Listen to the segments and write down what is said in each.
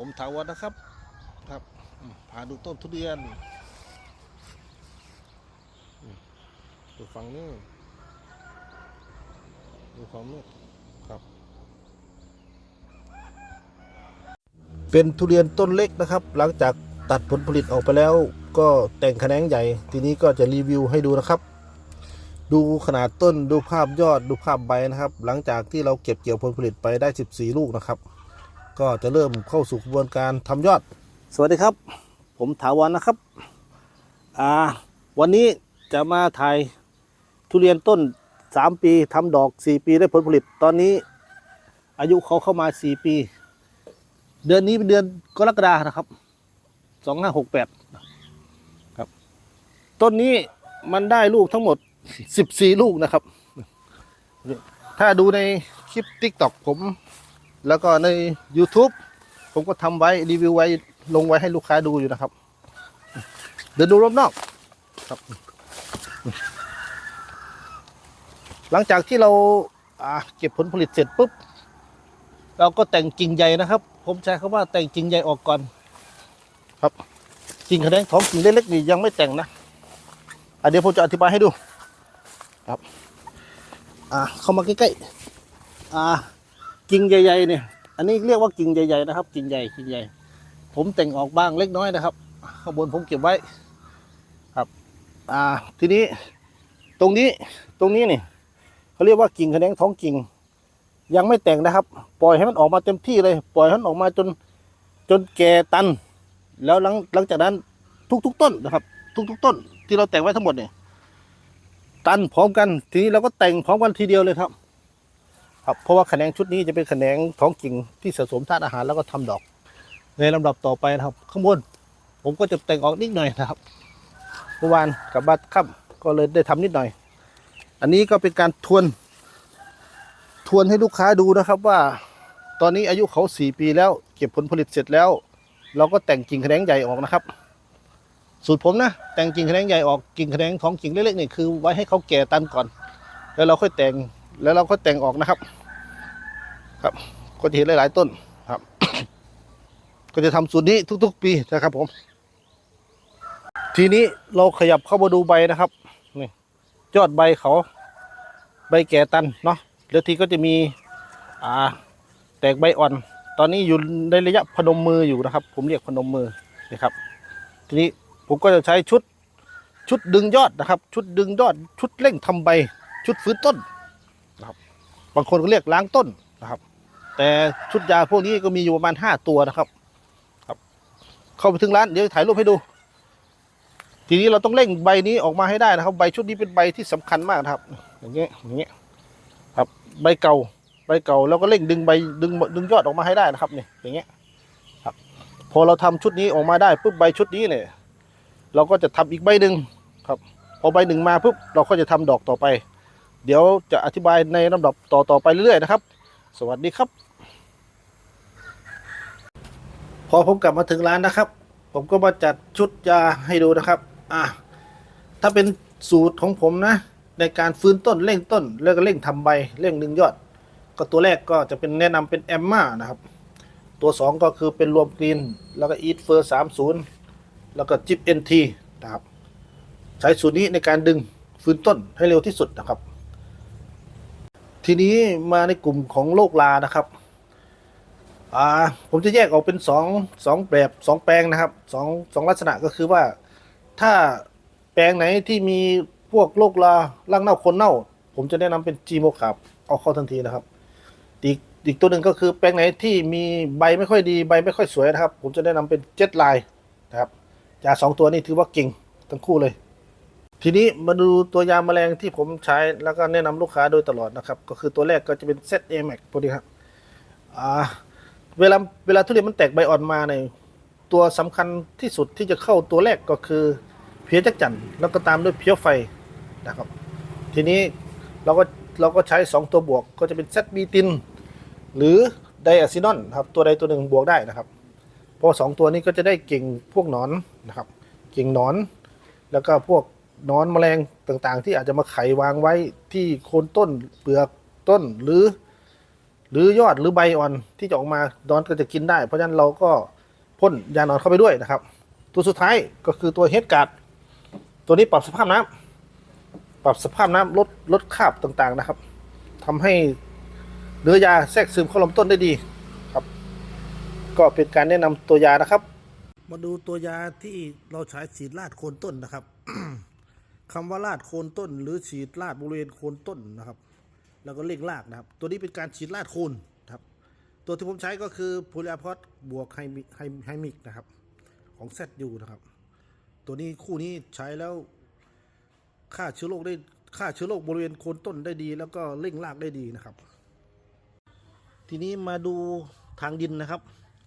ผมถาวรนะครับครับพาดูต้นทุเรียนดูฝั่งนี้ดูฝั่งนี้ครับ เป็นทุเรียนต้นเล็กนะครับ หลังจากตัดผลผลิตออกไปแล้ว ก็แต่งแขนงใหญ่ ทีนี้ก็จะรีวิวให้ดูนะครับ ดูขนาดต้นดูภาพยอดดูภาพใบนะครับ หลังจากที่เราเก็บเกี่ยวผลผลิตไปได้ 14 ลูกนะครับ ก็จะเริ่มเข้าสู่กระบวนการทำยอด สวัสดีครับ ผมถาวรนะครับอ่าวันนี้จะมาถ่ายทุเรียนต้น 3 ปีทำดอก 4 ปีได้ผลผลิตตอนนี้ อายุเขาเข้ามา 4 ปี เดือนนี้เป็นเดือนกรกฎานะครับ 2568ครับ ต้นนี้มันได้ลูกทั้งหมด 14 ลูกนะครับ ถ้าดูในคลิป TikTok ผม แล้วก็ใน YouTube ผมก็ทำไว้รีวิวไว้ลงไว้ให้ลูกค้าดูอยู่นะครับ เดินดูรอบนอกครับ หลังจากที่เราเก็บผลผลิตเสร็จปุ๊บ เราก็แต่งกิ่งใหญ่นะครับ ผมใช้คำว่าแต่งกิ่งใหญ่ออกก่อน ครับกิ่งแขนงของกิ่งเล็กๆนี่ยังไม่แต่งนะอะเดี๋ยวผมจะอธิบายให้ดู ครับ อ่าเข้ามาใกล้ๆอ่า กิ่งใหญ่ๆเนี่ย อันนี้เรียกว่ากิ่งใหญ่ๆนะครับ กิ่งใหญ่กิ่งใหญ่ ผมแต่งออกบ้างเล็กน้อยนะครับ ข้างบนผมเก็บไว้ ครับ อ่า ทีนี้ ตรงนี้ตรงนี้นี่เขาเรียกว่ากิ่งแขนงท้องกิ่ง ยังไม่แต่งนะครับ ปล่อยให้มันออกมาเต็มที่เลย ปล่อยให้มันออกมาจนจนแก่ตัน แล้วหลังหลังจากนั้นทุกๆต้นนะครับ ทุกๆต้น ที่เราแต่งไว้ทั้งหมดเนี่ยตันพร้อมกัน ทีนี้เราก็แต่งพร้อมกันทีเดียวเลยครับ ครับเพราะว่าแขนงชุดนี้จะเป็นแขนงท้องกิ่งที่สะสมธาตุอาหารแล้วก็ทำดอก ในลำดับต่อไปนะครับ ข้างบนผมก็จะแต่งออกนิดหน่อยนะครับเมื่อวานกลับบ้านค่ำก็เลยได้ทำนิดหน่อย อันนี้ก็เป็นการทวน ทวนให้ลูกค้าดูนะครับว่า ตอนนี้อายุเขาสี่ปีแล้ว เก็บผลผลิตเสร็จแล้ว เราก็แต่งกิ่งแขนงใหญ่ออกนะครับ สูตรผมนะ แต่งกิ่งแขนงใหญ่ออกกิ่งแขนงท้องกิ่งเล็กๆนี่คือไว้ให้เขาแก่ตันก่อน แล้วเราค่อยแต่ง แล้วเราก็แต่งออกนะครับ ครับ ก็จะเห็นหลายๆต้นครับ ก็จะทำสูตรนี้ทุก ๆ ปีนะครับ ผม ทีนี้เราขยับเข้ามาดูใบนะครับนี่ยอดใบเขาใบแก่ตันเนาะแล้วทีก็จะมีอ่าแตกใบอ่อน ตอนนี้อยู่ในระยะพนมมืออยู่นะครับ ผมเรียกพนมมือนะครับ ทีนี้ผมก็จะใช้ชุดชุดดึงยอดนะครับ ชุดดึงยอด ชุดเร่งทำใบ ชุดฟื้นต้น นะครับ บางคนก็เรียกล้างต้นนะครับ แต่ชุดยาพวกนี้ก็มีอยู่ประมาณห้าตัวนะครับ ครับ เข้าไปถึงร้านเดี๋ยวถ่ายรูปให้ดู ทีนี้เราต้องเร่งใบนี้ออกมาให้ได้นะครับ ใบชุดนี้เป็นใบที่สำคัญมากนะครับ อย่างเงี้ยอย่างเงี้ยครับใบเก่าใบเก่าแล้วก็เร่งดึงใบดึงดึงยอดออกมาให้ได้นะครับเนี่ยอย่างเงี้ยครับ พอเราทำชุดนี้ออกมาได้ปุ๊บใบชุดนี้เนี่ย เราก็จะทำอีกใบหนึ่งครับ พอใบหนึ่งมาปุ๊บเราก็จะทำดอกต่อไป เดี๋ยวจะอธิบายในลำดับต่อต่อไปเรื่อยๆนะครับ สวัสดีครับ พอผมกลับมาถึงร้านนะครับ ผมก็มาจัดชุดยาให้ดูนะครับอะถ้าเป็นสูตรของผมนะ ในการฟื้นต้นเร่งต้น แล้วก็เร่งทำใบเร่งดึงยอด ก็ตัวแรกก็จะเป็นแนะนำเป็นแอมมานะครับ ตัวสองก็คือเป็นรวมกรีน แล้วก็อีทเฟอร์สามศูนย์แล้วก็จิปเอ็นทีนะครับ ใช้สูตรนี้ในการดึงฟื้นต้นให้เร็วที่สุดนะครับ ทีนี้มาในกลุ่มของโรคลานะครับ อ่า ผมจะแยกออกเป็นสองสองแบบสองแปลงนะครับสองสองลักษณะก็คือว่า ถ้าแปลงไหนที่มีพวกโรคลาร่างเน่าคนเน่า ผมจะแนะนำเป็นจีโมขับเอาเข้าทันทีนะครับ อีกอีกตัวหนึ่งก็คือแปลงไหนที่มีใบไม่ค่อยดีใบไม่ค่อยสวยนะครับ ผมจะแนะนำเป็นเจ็ดลายนะครับยาสองตัวนี้ถือว่าเก่งทั้งคู่เลย ทีนี้มาดูตัวยาแมลงที่ผมใช้แล้วก็แนะนำลูกค้าโดยตลอดนะครับ ก็คือตัวแรกก็จะเป็น ZA Max พวกนี้ครับเวลาเวลาทุเรียนมันแตกใบอ่อนมาเนี่ยตัวสำคัญที่สุดที่จะเข้าตัวแรกก็คือเพี้ยจักจั่นแล้วก็ตามด้วยเพี้ยไฟนะครับ ทีนี้เราก็เราก็ใช้ 2 ตัวบวกก็จะเป็น ZB ตินหรือไดอะซินอนครับตัวใดตัวหนึ่งบวกได้นะครับ เพราะสองตัวนี้ก็จะได้เก่งพวกหนอนนะครับ เก่งหนอน แล้วก็พวก นอนแมลงต่างๆ ที่อาจจะมาไขวางไว้ที่โคนต้นเปลือกต้นหรือ หรือยอดหรือใบอ่อนที่จะออกมาดอนก็จะกินได้ เพราะฉะนั้นเราก็พ่นยานอนเข้าไปด้วยนะครับ ตัวสุดท้ายก็คือตัวเฮดการ์ดตัวนี้ปรับสภาพน้ำปรับสภาพน้ำลดลดคราบต่างๆนะครับทำให้เนื้อยาแทรกซึมเข้าลำต้นได้ดีครับ ก็เป็นการแนะนำตัวยานะครับ มาดูตัวยาที่เราใช้ฉีดลาดโคนต้นนะครับ คำว่าลาดโคนต้น หรือฉีดลาดบริเวณโคนต้นนะครับ แล้วก็เร่งรากนะครับ ตัวนี้เป็นการฉีดลาดโคนครับ ตัวที่ผมใช้ก็คือโพลีอาพอดบวกไฮมิไฮไฮมิกนะครับ ของ ZU นะครับ ตัวนี้คู่นี้ใช้แล้วฆ่าเชื้อโรคได้ฆ่าเชื้อโรคบริเวณโคนต้นได้ดี แล้วก็เร่งรากได้ดีนะครับ ทีนี้มาดูทางดินนะครับ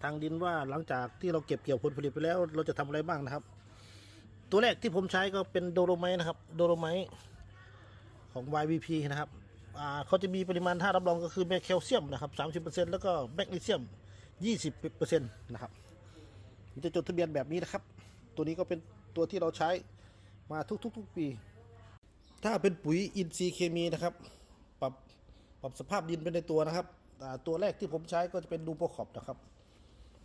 ทางดินว่าหลังจากที่เราเก็บเกี่ยวผลผลิตไปแล้ว เราจะทำอะไรบ้างนะครับ ตัวแรกที่ผมใช้ก็เป็นโดโลไมต์นะครับ โดโลไมต์ของ YVP นะครับเขาจะมีปริมาณธาตุรับรองก็คือแมกแคลเซียมนะครับ 30%แล้วก็แมกนีเซียม 20%นะครับมันจะจดทะเบียนแบบนี้นะครับ ตัวนี้ก็เป็นตัวที่เราใช้มาทุกๆุกปี ถ้าเป็นปุ๋ยอินทรีย์เคมีนะครับ ปรับปรับสภาพดินไปในตัวนะครับ ตัวแรกที่ผมใช้ก็จะเป็นดูโปรคอปนะครับ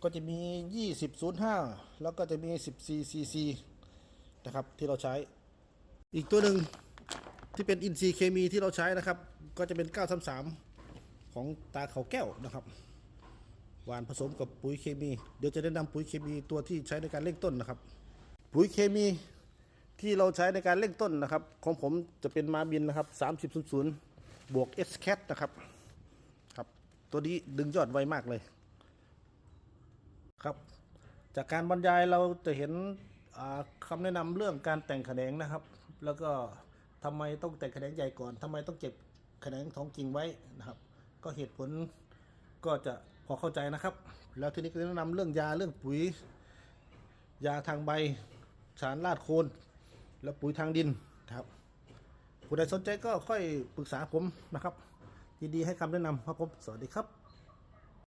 ก็จะมี 2005 แล้วก็จะมี 14 cc นะครับที่เราใช้ อีกตัวหนึ่งที่เป็นอินทรีย์เคมีที่เราใช้นะครับ ก็จะเป็น 933 ของตาเขาแก้วนะครับหวานผสมกับปุ๋ยเคมี เดี๋ยวจะแนะนำปุ๋ยเคมีตัวที่ใช้ในการเร่งต้นนะครับ ปุ๋ยเคมีที่เราใช้ในการเร่งต้นนะครับ ของผมจะเป็นมาบินนะครับ 3000 บวก S cat นะครับครับ ตัวนี้ดึงยอดไวมากเลยครับ จากการบรรยายเราจะเห็น อ่าคำแนะนำเรื่องการแต่งแขนงนะครับ แล้วก็ทำไมต้องแต่งแขนงใหญ่ก่อนทำไมต้องเก็บแขนงท้องกิ่งไว้นะครับ ก็เหตุผลก็จะพอเข้าใจนะครับ แล้วทีนี้ก็แนะนำเรื่องยาเรื่องปุ๋ย ยาทางใบสารลาดโคน และปุ๋ยทางดินนะครับผู้ใดสนใจก็ค่อยปรึกษาผมนะครับยินดีให้คำแนะนำครับผม สวัสดีครับ